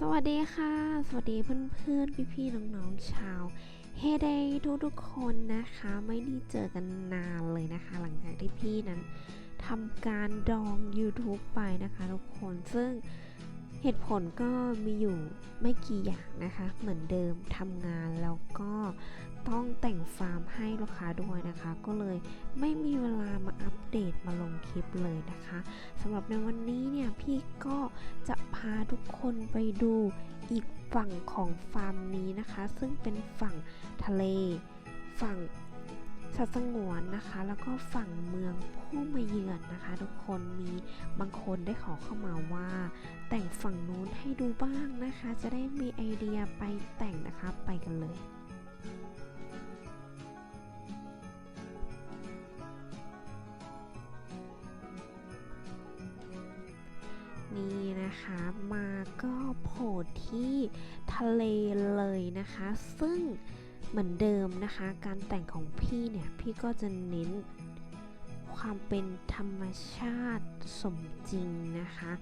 สวัสดีค่ะ สวัสดีเพื่อนๆ พี่ๆ น้องๆ ชาวเฮเดย์ทุกๆ คนนะคะ ไม่ได้เจอกันนานเลยนะคะ หลังจากที่พี่นั้นทำการดอง YouTube ไปนะคะทุกคน ซึ่ง เหตุผลก็มีอยู่ไม่กี่อย่างนะคะ เหมือนเดิมทำงานแล้วก็ต้องแต่งฟาร์มให้ลูกค้าด้วยนะคะ ก็เลยไม่มีเวลามาอัปเดตมาลงคลิปเลยนะคะสำหรับในวันนี้เนี่ยพี่ก็จะพาทุกคนไปดูอีกฝั่งของฟาร์มนี้นะคะ ซึ่งเป็นฝั่งทะเล ฝั่ง สัตว์สงวนนะคะ แล้วก็ฝั่งเมืองผู้มาเยือนนะคะ ทุกคนมีบางคนได้ขอเข้ามาว่า แต่งฝั่งนู้นให้ดูบ้างนะคะ จะได้มีไอเดียไปแต่งนะคะไปกันเลยนี่นะคะมาก็โผล่ที่ทะเลเลยนะคะ ซึ่ง เหมือนเดิมนะคะ การแต่งของพี่เนี่ย พี่ก็จะเน้นความเป็นธรรมชาติสมจริงนะคะ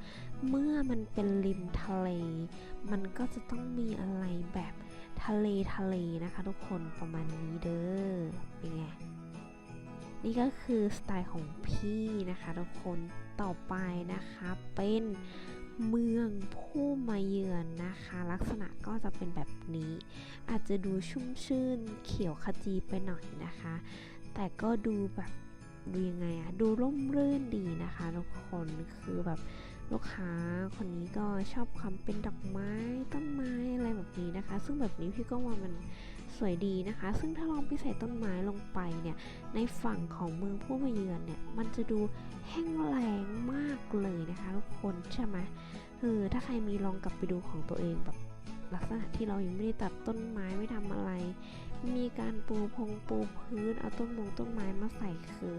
เมื่อมันเป็นริมทะเล มันก็จะต้องมีอะไรแบบทะเลทะเลนะคะ ทุกคนประมาณนี้เด้อ เป็นไง นี่ก็คือสไตล์ของพี่นะคะ ทุกคน ต่อไปนะคะเป็น เมืองผู้มาเยือนนะคะ ลักษณะก็จะเป็นแบบนี้ อาจจะดูชุ่มชื่นเขียวขจีไปหน่อยนะคะ แต่ก็ดูแบบดูยังไงอะดูร่มรื่นดีนะคะทุกคนคือแบบลูกค้าคนนี้ก็ชอบความเป็นดอกไม้ต้นไม้อะไรแบบนี้นะคะ ซึ่งแบบนี้พี่ก็ว่ามัน วยดีนะคะ ซึ่งถ้าลองไปใส่ต้นไม้ลงไปเนี่ย ในฝั่งของเมืองผู้มาเยือนเนี่ย มันจะดูแห้งแล้งมากเลยนะคะทุกคนใช่ไหมเออถ้าใครมีลองกลับไปดูของตัวเองแบบ ลักษณะที่เรายังไม่ได้ตัดต้นไม้ไม่ทำอะไร มีการปูพงปูพื้นเอาต้นมงต้นไม้มาใส่คือ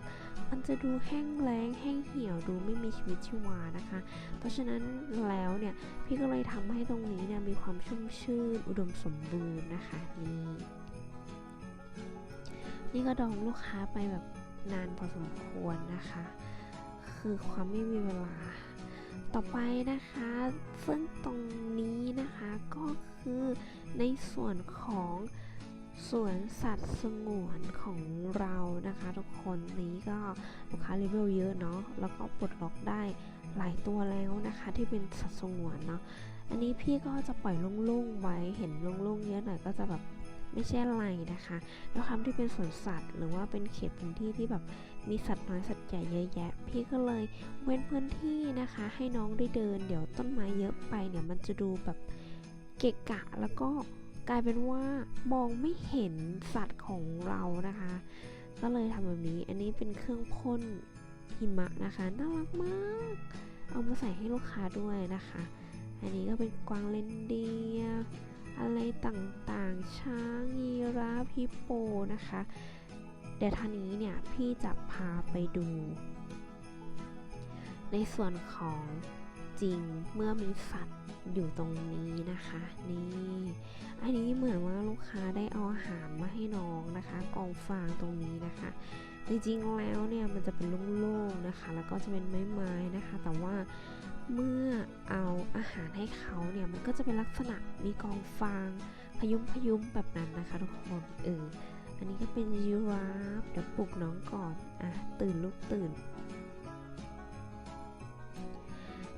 มันจะดูแห้งแล้งแห้งเหี่ยวดูไม่มีชีวิตชีวานะคะ เพราะฉะนั้นแล้วเนี่ยพี่ก็เลยทำให้ตรงนี้เนี่ยมีความชุ่มชื่น อุดมสมบูรณ์นะคะนี่นี่ก็ดองลูกค้าไปแบบนานพอสมควรนะคะ คือความไม่มีเวลา ต่อไปนะคะ ซึ่งตรงนี้นะคะก็คือในส่วนของสวนสัตว์สงวนของเรานะคะทุกคนนี้ก็ลูกค้าเลเวลเยอะเนาะแล้วก็ปลดล็อกได้หลายตัวแล้วนะคะที่เป็นสัตว์สงวนเนาะอันนี้พี่ก็จะปล่อยโล่งๆไว้เห็นโล่งๆเยอะหน่อยก็จะแบบไม่ใช่อะไรนะคะแล้วคำที่เป็นสวนสัตว์ หรือว่าเป็นเขตพื้นที่ที่แบบ มีสัตว์น้อยสัตว์ใหญ่เยอะแยะ พี่ก็เลยเว้นพื้นที่นะคะ ให้น้องได้เดิน เดี๋ยวต้นไม้เยอะไปเนี่ยมันจะดูแบบเกะกะแล้วก็กลายเป็นว่ามองไม่เห็นสัตว์ของเรานะคะ ก็เลยทำแบบนี้ อันนี้เป็นเครื่องพ่นหิมะนะคะน่ารักมาก เอามาใส่ให้ลูกค้าด้วยนะคะ อันนี้ก็เป็นกวางเลนเดียอะไรต่างๆ ช้างยีราฟฮิปโปนะคะ เดี๋ยวท่านี้เนี่ยพี่จะพาไปดู ในส่วนของจริงเมื่อมีสัตว์อยู่ตรงนี้นะคะ นี่อันนี้เหมือนว่าลูกค้าได้เอาอาหารมาให้น้องนะคะกองฟางตรงนี้นะคะจริงๆแล้วเนี่ยมันจะเป็นโล่งๆนะคะ แล้วก็จะเป็นไม้ๆนะคะ แต่ว่าเมื่อเอาอาหารให้เขาเนี่ยมันก็จะเป็นลักษณะมีกองฟางพยุมพยุมแบบนั้นนะคะ ทุกคนเออ อันนี้ก็เป็นยีราฟเดี๋ยวปลุกน้องก่อน อะ ตื่นลูกตื่น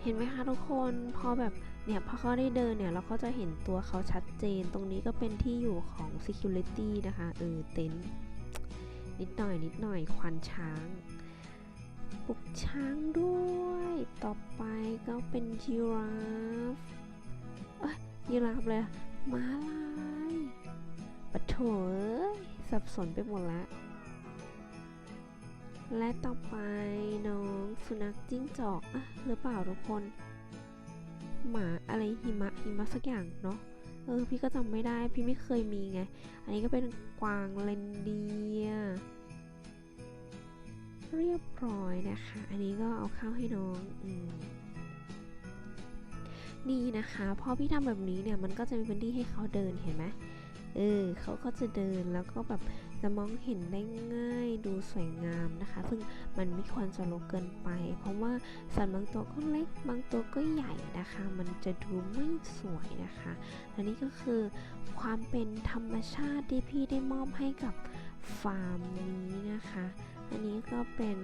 เห็นไหมคะทุกคน พอแบบเนี่ยพอเขาได้เดินเนี่ย เราก็จะเห็นตัวเขาชัดเจน ตรงนี้ก็เป็นที่อยู่ของ security นะคะ เออ เต็นท์นิดหน่อยนิดหน่อยควานช้างปลุกช้างด้วย ต่อไปก็เป็นยีราฟเอ้ยยีราฟเลยม้าลาย ปะโถเอ้ยสับสนไปหมดล้วและต่อไปน้องสุนัขจิ้งจอกอะหรือเปล่าทุกคน หมาอะไรหิมะหิมะสักอย่างเนาะเออพี่ก็จำไม่ได้พี่ไม่เคยมีไง อันนี้ก็เป็นกวางเรนเดีย เรียบร้อยนะคะ อันนี้ก็เอาข้าวให้น้องอมนี่นะคะพอพี่ทำแบบนี้เนี่ยมันก็จะมีพื้นที่ให้เขาเดินเห็นไหม เออเขาก็จะเดินแล้วก็แบบจะมองเห็นได้ง่ายดูสวยงามนะคะ ซึ่งมันไม่ควรจะรกเกินไป เพราะว่าสัตว์บางตัวก็เล็ก บางตัวก็ใหญ่นะคะ มันจะดูไม่สวยนะคะและนี่ก็คือความเป็นธรรมชาติที่พี่ได้มอบให้กับฟาร์มนี้นะคะ อันนี้ก็เป็น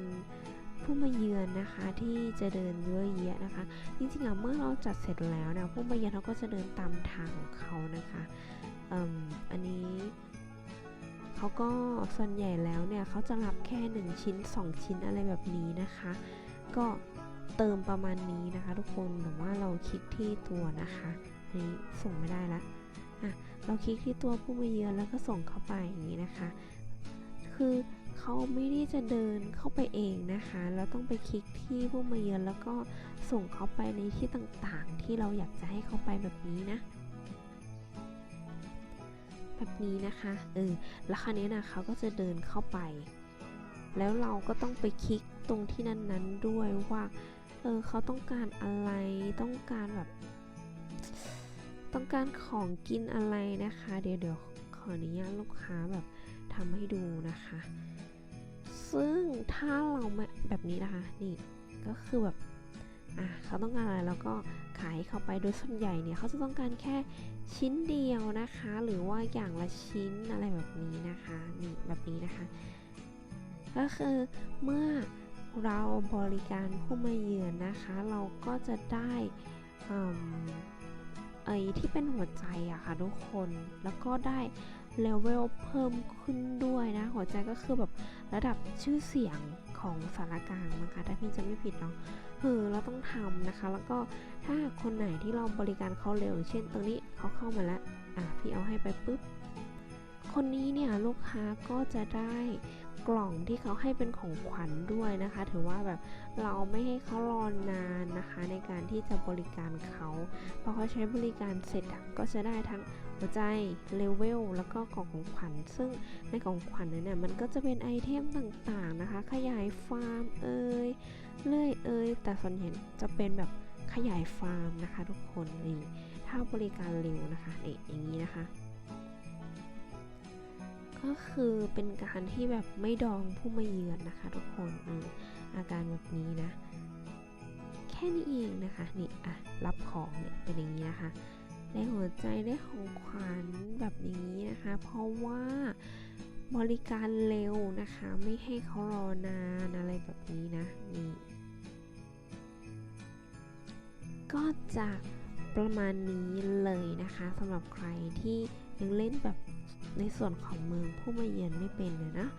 ผู้มาเยือนนะคะที่จะเดินเยอะแยะนะคะ จริงๆอะเมื่อเราจัดเสร็จแล้วนะผู้มาเยือนเขาก็จะเดินตามทางของเขานะคะ อันนี้เขาก็ส่วนใหญ่แล้วเนี่ยเขาจะรับแค่ 1 ชิ้น 2 ชิ้นอะไรแบบนี้นะคะ ก็เติมประมาณนี้นะคะทุกคนหรือว่าเราคลิกที่ตัวนะคะนี้ส่งไม่ได้ละอะเราคลิกที่ตัวผู้มาเยือนแล้วก็ส่งเข้าไปอย่างนี้นะคะ คือเขาไม่ได้จะเดินเข้าไปเองนะคะ เราต้องไปคลิกที่ผู้มาเยือนแล้วก็ส่งเขาไปในที่ต่างๆ ที่เราอยากจะให้เขาไปแบบนี้นะ แบบนี้นะคะเออแล้วคราวนี้นะเขาก็จะเดินเข้าไป แล้วเราก็ต้องไปคลิกตรงที่นั้นๆด้วยว่าเออเขาต้องการอะไรต้องการแบบ ต้องการของกินอะไรนะคะ เดี๋ยวเดี๋ยวขออนุญาตลูกค้าแบบทำให้ดูนะคะ ซึ่งถ้าเราแบบนี้นะคะนี่ก็คือแบบอะเขาต้องการอะไรแล้วก็ ขายเข้าไปโดยส่วนใหญ่เนี่ยเขาจะต้องการแค่ชิ้นเดียวนะคะ หรือว่าอย่างละชิ้นอะไรแบบนี้นะคะนี่แบบนี้นะคะ ก็คือเมื่อเราบริการผู้มาเยือนนะคะ เราก็จะได้อืมไอ้ที่เป็นหัวใจอะค่ะทุกคนแล้วก็ได้เลเวลเพิ่มขึ้นด้วยนะ หัวใจก็คือแบบระดับชื่อเสียงของสารกลางนะคะถ้าพี่จะไม่ผิดเนาะ เออเราต้องทำนะคะ แล้วก็ถ้าคนไหนที่เราบริการเขาเร็ว เช่นตรงนี้เขาเข้ามาแล้ว อะพี่เอาให้ไปปุ๊บ คนนี้เนี่ยลูกค้าก็จะได้กล่องที่เขาให้เป็นของขวัญด้วยนะคะ ถือว่าแบบเราไม่ให้เขารอนานนะคะ ในการที่จะบริการเขาพอเขาใช้บริการเสร็จก็จะได้ทั้งหัวใจเลเวลแล้วก็กล่องของขวัญซึ่งในกล่องของขวัญนั้นเนี่ยมันก็จะเป็นไอเทมต่างๆนะคะ ขยายฟาร์มเอ่ยเลื่อยเอ่ยแต่ส่วนใหญ่จะเป็นแบบขยายฟาร์มนะคะ ทุกคนนี่ถ้าบริการเร็วนะคะนี่อย่างนี้นะคะ ก็คือเป็นการที่แบบไม่ดองผู้มาเยือนนะคะ ทุกคนออาการแบบนี้นะ แค่นี้เองนะคะนี่อะรับของเนี่ยเป็นอย่างนี้นะคะได้หัวใจได้ของขวัญแบบนี้นะคะ เพราะว่าบริการเร็วนะคะ ไม่ให้เขารอนานอะไรแบบนี้นะนี่ก็จะประมาณนี้เลยนะคะสำหรับใครที่ยังเล่นแบบ ในส่วนของเมืองผู้มาเยือนไม่เป็นนะนะ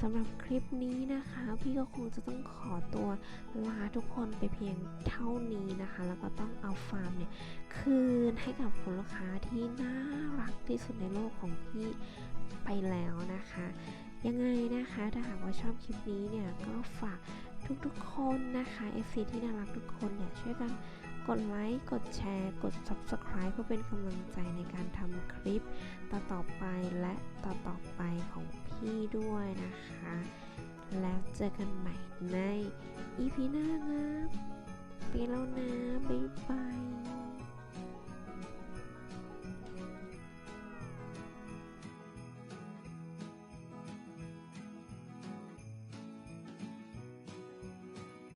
สำหรับคลิปนี้นะคะ พี่ก็คงจะต้องขอตัวลาทุกคนไปเพียงเท่านี้นะคะ แล้วก็ต้องเอาฟาร์มเนี่ย คืนให้กับคุณลูกค้าที่น่ารักที่สุดในโลกของพี่ไปแล้วนะคะ ยังไงนะคะถ้าหากว่าชอบคลิปนี้เนี่ยก็ฝากทุกๆคนนะคะ FC ที่น่ารักทุกคนเนี่ยช่วยกัน กดไลค์ กดแชร์ กด Subscribe เพื่อเป็นกำลังใจในการทำคลิปต่อๆไปและต่อๆไปของพี่ด้วยนะคะ แล้วเจอกันใหม่ในอีพีหน้าครับไปแล้วนะ บ๊ายบาย